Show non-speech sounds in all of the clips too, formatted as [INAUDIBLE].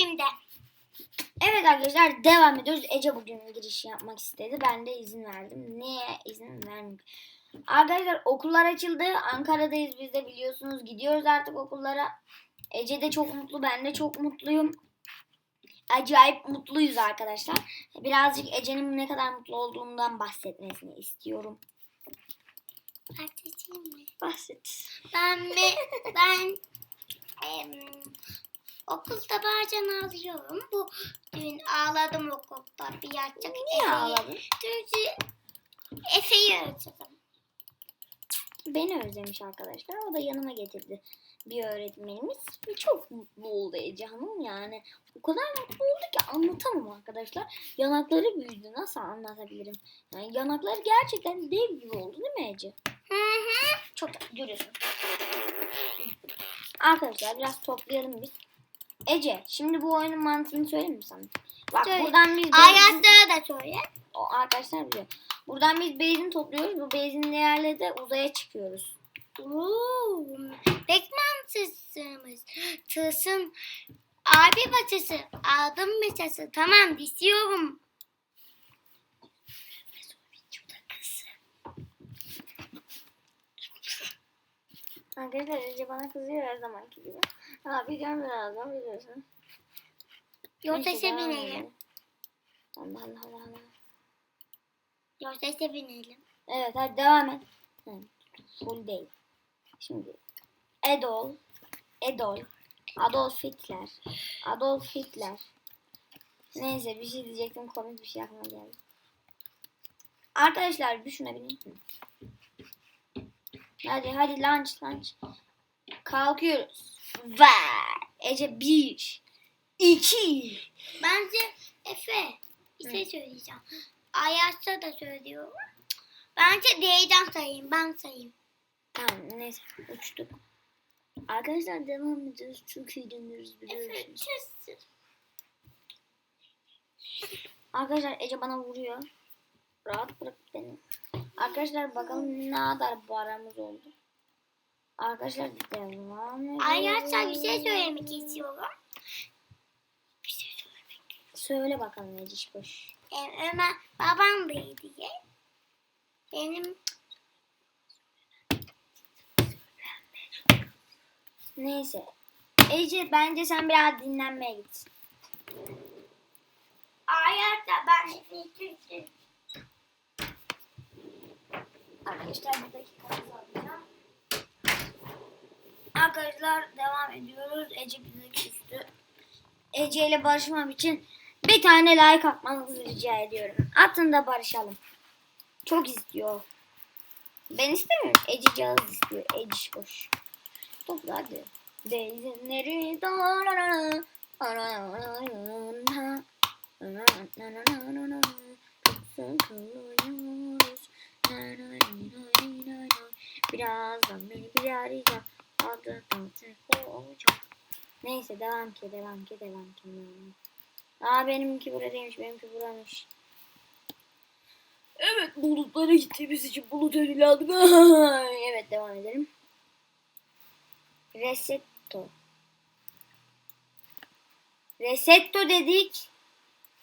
evimde. Evet arkadaşlar devam ediyoruz. Ece bugün giriş yapmak istedi. Ben de izin verdim. Niye izin vermedim? Arkadaşlar okullar açıldı. Ankara'dayız biz de biliyorsunuz. Gidiyoruz artık okullara. Ece de çok mutlu. Ben de çok mutluyum. Acayip mutluyuz arkadaşlar. Birazcık Ece'nin ne kadar mutlu olduğundan bahsetmesini istiyorum. Bahsedeyim mi? Bahset. Ben mi? Ben em, okulda bazen ağlıyorum. Bu dün ağladım okulda bir yaşlık. Niye ağladın? Çünkü Efe'yi özledim. Beni özlemiş arkadaşlar. O da yanıma getirdi bir öğretmenimiz. Ve çok mutlu oldu Ece Hanım yani. O kadar mutlu oldu ki anlatamam arkadaşlar. Yanakları büyüdü. Nasıl anlatabilirim? Yani yanakları gerçekten dev gibi oldu değil mi Ece? Hı hı. Çok görüyorsun. Arkadaşlar biraz toplayalım biz. Ece şimdi bu oyunun mantığını söyleyeyim mi sana? Bak Söyle. buradan biz Ayaklara da söyle. o arkadaşlar biliyor. Buradan biz beyzin topluyoruz. Bu beyzin değerleri de uzaya çıkıyoruz. Oo, pek mantıksızmış. Tılsım abi bacısı aldım mesajı. Tamam diziyorum. Arkadaşlar Ece bana kızıyor her zamanki gibi. Abi gel birazdan biliyorsun. Devam binelim. Allah Allah Allah Allah. Yoksa binelim. Evet hadi devam et. Full değil. Şimdi Edol, Edol, Adolf Hitler, Adolf Hitler. Neyse bir şey diyecektim komik bir şey aklıma geldi. Arkadaşlar bir şuna binin. Hı. Hadi hadi lunch lunch. Kalkıyoruz. Var. Ece bir, iki. Bence Efe bir şey söyleyeceğim. Ayakta da söylüyorum. Bence D'den sayayım. Ben sayayım. Tamam neyse uçtuk. Arkadaşlar devam ediyoruz. Eğleniyoruz Efe biliyorsunuz. Arkadaşlar Ece bana vuruyor. Rahat bırak beni. Arkadaşlar bakalım ne kadar bu aramız oldu. Arkadaşlar devam ediyoruz. Ayakta bir şey söylemek istiyorum. Bir şey söylemek. Söyle bakalım Ece boş. Ee, Ömer babam da diye. Benim Neyse. Ece bence sen biraz dinlenmeye git. ayakta ben. Arkadaşlar bir dakikamızı alacağım. Arkadaşlar devam ediyoruz. Ece bize küstü. Ece ile barışmam için bir tane like atmanızı rica ediyorum. Atın da barışalım. Çok istiyor. Ben istemiyorum. Ece Cağız istiyor. Ece boş. Topla hadi. Çok sıkılıyoruz. Birazdan beni bir arayacak. Neyse devam ki devam ki devam ki. Aa benimki burada değilmiş benimki buramış. Evet bulutlara gittiğimiz için bulut ödülü [LAUGHS] evet devam edelim. Resetto. Resetto dedik.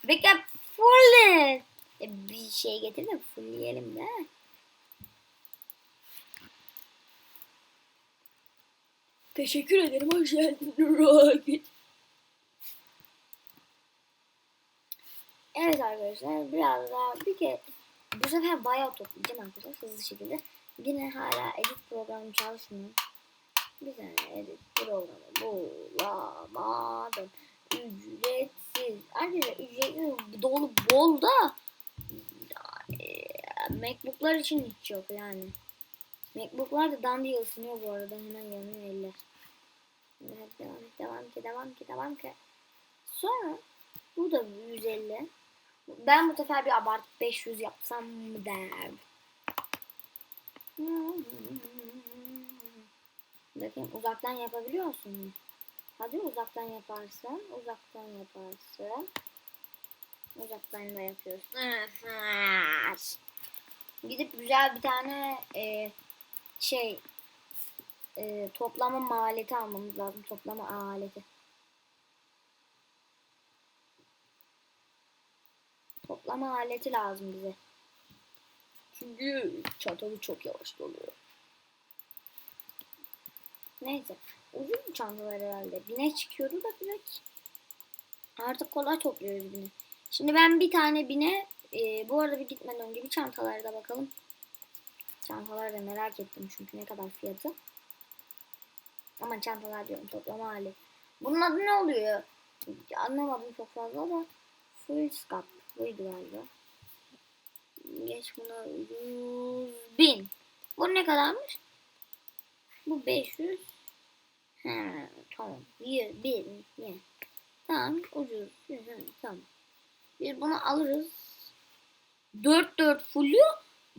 Backup full. E, bir şey getir de fullleyelim de. Teşekkür ederim. Hoş geldin Rocket. Evet arkadaşlar biraz daha bir kere bu sefer bayağı toplayacağım arkadaşlar hızlı şekilde. Yine hala edit programı çalışmıyor. Bir tane edit programı bulamadım. Ücretsiz. Arkadaşlar ücretli dolu bol da e, Macbook'lar için hiç yok yani. Macbook'lar da dandiye ısınıyor bu arada. Hemen yanıyor eller. Evet, devam et, devam ki, devam ki, devam ki. Sonra bu da 150. Ben bu sefer bir abartıp 500 yapsam mı derdim. Bakayım uzaktan yapabiliyor musun? Hadi uzaktan yaparsan, uzaktan yaparsın. Uzaktan da yapıyorsun. Gidip güzel bir tane e, şey e, toplama maliyeti almamız lazım. Toplama aleti. Toplama aleti lazım bize. Çünkü çantamı çok yavaş doluyor. Neyse. Uzun çantalar herhalde. Bine çıkıyordu da direkt. Artık kolay topluyoruz bine. Şimdi ben bir tane bine e, bu arada bir gitmeden önce bir çantalarda bakalım. Çantaları da merak ettim çünkü ne kadar fiyatı. Ama çantalar diyorum toplama hali. Bunun adı ne oluyor? Anlamadım çok fazla da. Full scap. Buydu galiba. Geç buna 100 bin. Bu ne kadarmış? Bu 500. He, tamam. 100 bin. ye. Tamam ucuz. Hı, hı, tamam. Biz bunu alırız. 4 4 fullü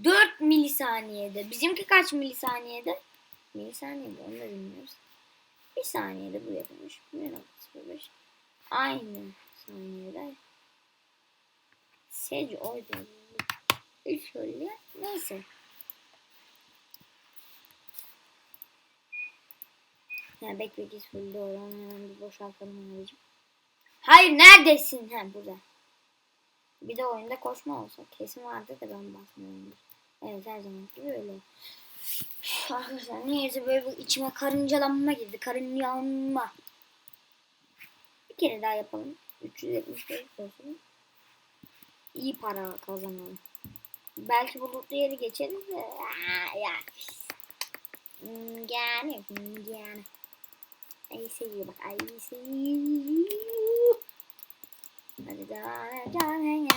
4 milisaniyede. Bizimki kaç milisaniyede? Milisaniye mi? Onu da bilmiyoruz. Bir saniyede bu yapılmış. 1.05. Aynı saniyede. Sage oydu. Üç öyle. Neyse. Ya bekle git full doğru. Hemen bir boşaltalım anneciğim. Hayır neredesin? Ha burada. Bir de oyunda koşma olsa. Kesin vardı da ben basmıyorum. Evet her zaman gibi öyle. Arkadaşlar niyeyse böyle bir içime karıncalanma girdi. Karıncalanma. Bir kere daha yapalım. 375 olsun. İyi para kazanalım. Belki bulutlu yeri geçeriz de. Ya. Yani. Yani. See you bak. See you. Hadi devam edelim.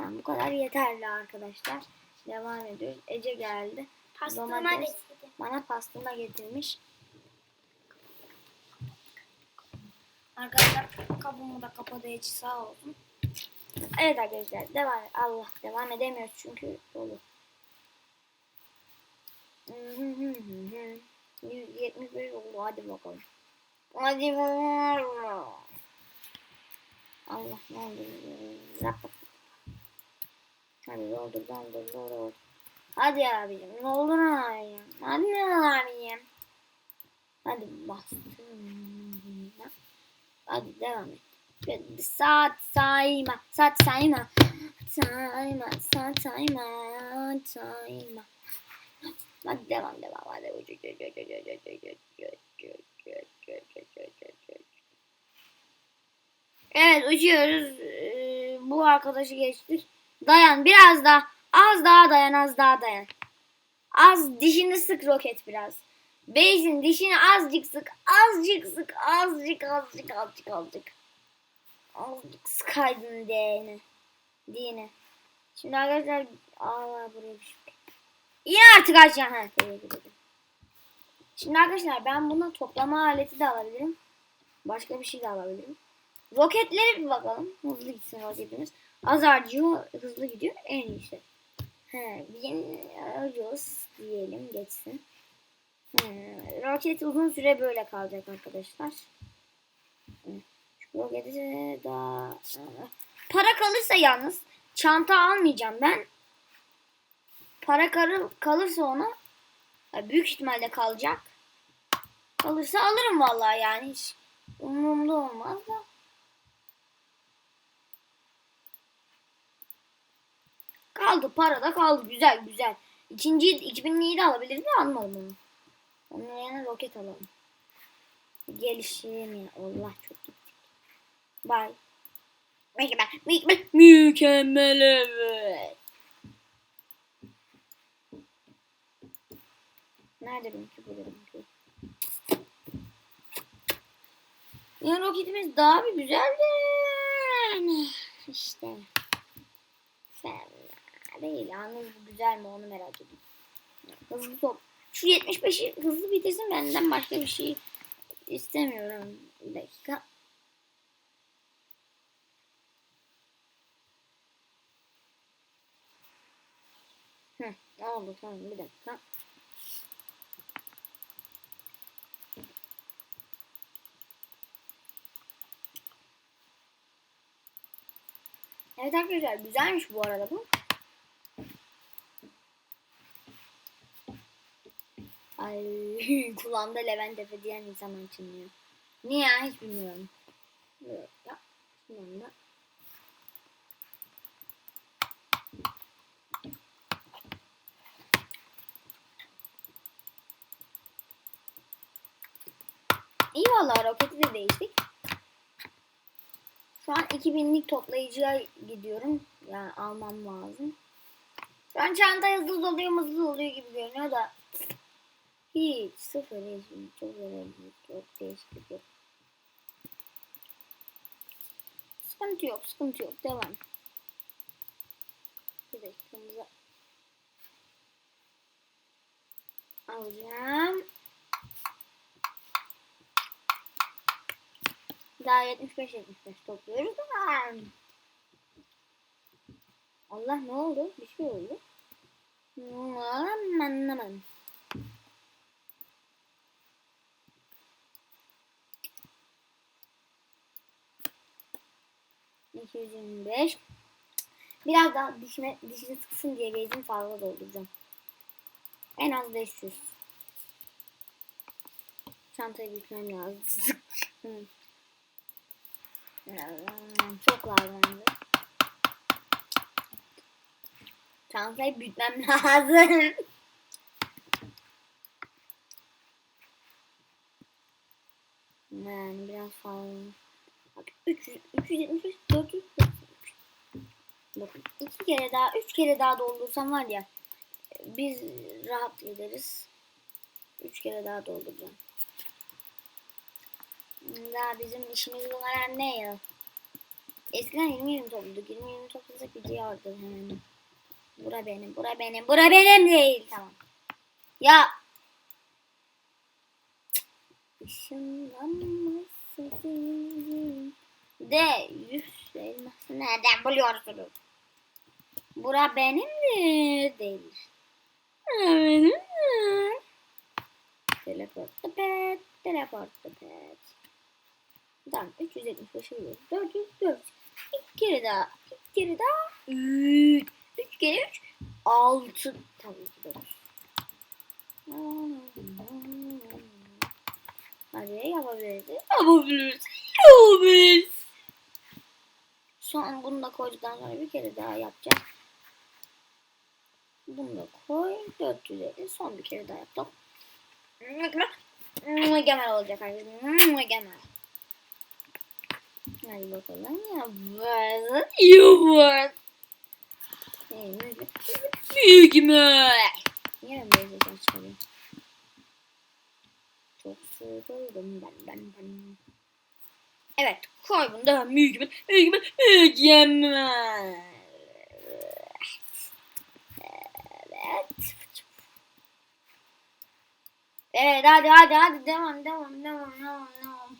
Tamam bu kadar yeterli arkadaşlar. Devam ediyoruz. Ece geldi. Pastırma Domates. resmi. Bana pastırma getirmiş. Arkadaşlar kabımı da kapadı Ece sağ olsun. Evet arkadaşlar devam Allah devam edemiyoruz çünkü dolu. 175 oldu hadi bakalım. Hadi bakalım. Allah ne oldu? Rapat. Hadi doldur doldur doldur. Hadi abicim ne olur abicim. Hadi ne abicim. Hadi bastım. Hadi devam et. Şöyle saat sayma, saat sayma. Sayma, saat sayma, sayma. Hadi devam devam hadi. Evet uçuyoruz. Ee, bu arkadaşı geçtik. Dayan biraz daha. Az daha dayan az daha dayan. Az dişini sık roket biraz. Beyzin dişini azıcık sık. Azıcık sık. Azıcık azıcık azıcık azıcık. Azıcık sıkaydın diyene. Diyene. Şimdi arkadaşlar Allah buraya bir şey. Yine artık açacağım. Ha. Şimdi arkadaşlar ben buna toplama aleti de alabilirim. Başka bir şey de alabilirim. Roketlere bir bakalım. Hızlı gitsin roketimiz. Az hızlı gidiyor. En iyisi. He, alıyoruz diyelim geçsin. He, roket uzun süre böyle kalacak arkadaşlar. Şu roketi daha... Para kalırsa yalnız çanta almayacağım ben. Para kalırsa ona ya büyük ihtimalle kalacak. Kalırsa alırım vallahi yani hiç umurumda olmaz da. Kaldı para da kaldı güzel güzel. İkinci 2000'liyi de alabilirim de almadım onu. Onun yerine roket alalım. Gelişim ya Allah çok gittik. Bye. Mükemmel, mükemmel, evet. Nerede benimki burada benimki? Yani roketimiz daha bir güzeldi. Yani işte. Sen değil. Yalnız güzel mi onu merak ediyorum. Hızlı top. Şu 75'i hızlı bitirsin benden başka bir şey istemiyorum. Bir dakika. Hı, oldu tamam bir dakika. Evet arkadaşlar güzelmiş bu arada bu. Ay [LAUGHS] kulağımda Levent Efe diyen insan çınlıyor. Niye ya hiç bilmiyorum. Böyle yap. Sonra İyi valla roketi de değiştik. Şu an 2000'lik toplayıcıya gidiyorum. Yani almam lazım. Şu an çanta hızlı doluyor hızlı doluyor gibi görünüyor da hiç sıfır değişim. Çok önemli. Çok değişiklik yok. Sıkıntı yok. Sıkıntı yok. Devam. Bir dakikamıza alacağım. Daha 75 75 topluyoruz ama Allah ne oldu? Bir şey oldu. Anlamadım. 225. Biraz daha dişime, dişini sıksın diye gezim fazla dolduracağım. En az 500. Çantayı büyütmem [LAUGHS] lazım. Çok lazım. Çantayı büyütmem lazım. Yani biraz fazla. Bak 300, 375, 400, Bakın iki kere daha, üç kere daha doldursam var ya biz rahat ederiz. Üç kere daha dolduracağım. Daha bizim işimiz olan ne ya? Eskiden 20 20 topladık. 20 20 toplasak gidiyordu hemen. Bura benim, bura benim, bura benim değil. Tamam. Ya. Işınlanmasın. De yüz elması nereden buluyorsunuz? Bura benim mi? Değil. Benim mi? Teleport the pet, teleport the pet. Tamam 375 oluyor. 400, 400. İki kere daha, iki kere daha. 3, 3 kere 3, 6. Tabii ki 9. Hadi yapabiliriz. Yapabiliriz. Yapabiliriz. Son bunu da koyduktan sonra bir kere daha yapacağız. Bunu da koy. 450. Son bir kere daha yaptım. Mükemmel olacak arkadaşlar. Mükemmel. Hadi bakalım. Yaparız. Yaparız. Mükemmel. Niye ben böyle ses çıkarıyorum? Çok sıkıldım ben ben ben. Evet koy bunu da mükemmel. Mükemmel. Mükemmel. Evet. Evet hadi hadi hadi devam devam devam devam devam.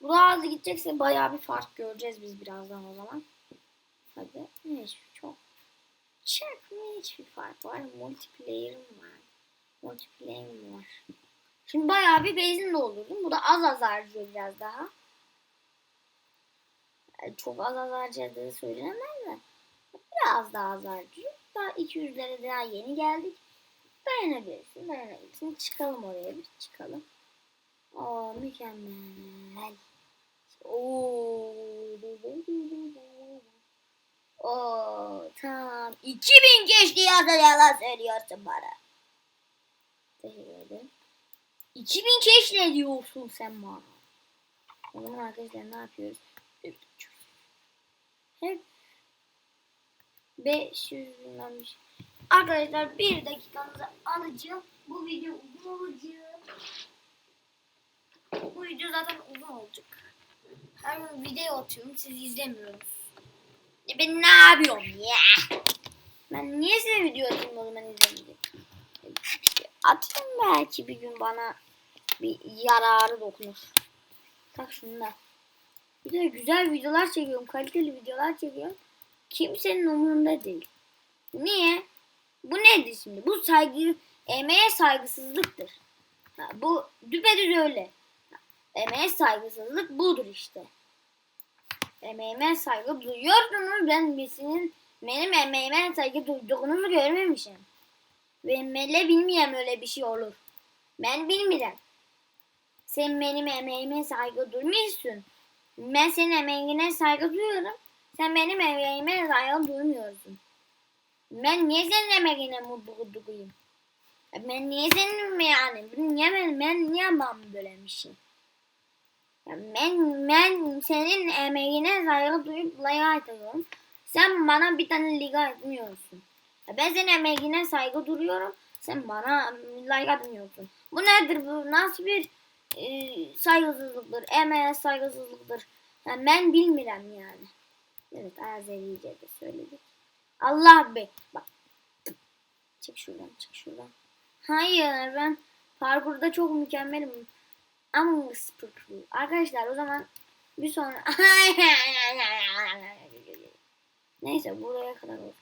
Bu daha hızlı gidecekse bayağı bir fark göreceğiz biz birazdan o zaman. Hadi ne ne hiçbir fark var. Multiplayer'ım var. Multiplayer'ım var. Şimdi bayağı bir benzin doldurdum. Bu da az az harcıyor biraz daha. Yani çok az az harcadığı söylenemez de. Biraz daha az harcıyor. Daha 200'lere daha yeni geldik. Dayanabilirsin, dayanabilirsin. Çıkalım oraya bir çıkalım. Oo mükemmel. Oo. Oo tamam. 2000 geçti ya da yalan söylüyorsun bana. Teşekkür ederim. 2000 keş ne diyorsun sen bana? O zaman arkadaşlar ne yapıyoruz? Hep 500 bilmem şey. Arkadaşlar bir dakikanızı alacağım. Bu video uzun olacak. Bu video zaten uzun olacak. Her gün video atıyorum. Siz izlemiyorsunuz. E ben ne yapıyorum ya? Ben niye size video atayım o zaman izlemeyeceğim? Atayım belki bir gün bana bir yararı dokunur. Tak şunu da. Bir de güzel videolar çekiyorum. Kaliteli videolar çekiyorum. Kimsenin umurunda değil. Niye? Bu nedir şimdi? Bu saygı, emeğe saygısızlıktır. Ha, bu düpedüz öyle. Emeğe saygısızlık budur işte. Emeğime saygı duyuyorsunuz. Ben birisinin benim emeğime saygı duyduğunuzu görmemişim. Ve mele bilmiyorum öyle bir şey olur. Ben bilmiyorum. Sen benim emeğime saygı duymuyorsun. Ben senin emeğine saygı duyuyorum. Sen benim emeğime saygı duymuyorsun. Ben niye senin emeğine mutlu duyayım? Ya Ben niye senin yani? Niye ben, ben niye yapmam böyle bir şey? Ben, ben senin emeğine saygı duyup liga atıyorum. Sen bana bir tane liga etmiyorsun. Ben senin emeğine saygı duyuyorum. Sen bana like atmıyorsun. Bu nedir bu? Nasıl bir e, saygısızlıktır? Emeğe saygısızlıktır. Ya ben bilmiyorum yani. Evet Azerice de söyledik. Allah be. Bak. Çık şuradan çık şuradan. Hayır ben parkurda çok mükemmelim. Ama spırklı. Arkadaşlar o zaman bir sonra [LAUGHS] Neyse buraya kadar olsun.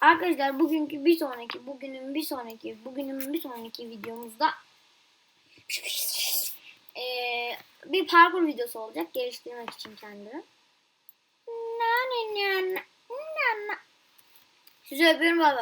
Arkadaşlar bugünkü bir sonraki, bugünün bir sonraki, bugünün bir sonraki videomuzda [LAUGHS] eee, bir parkur videosu olacak geliştirmek için kendimi. Sizi öpüyorum baba.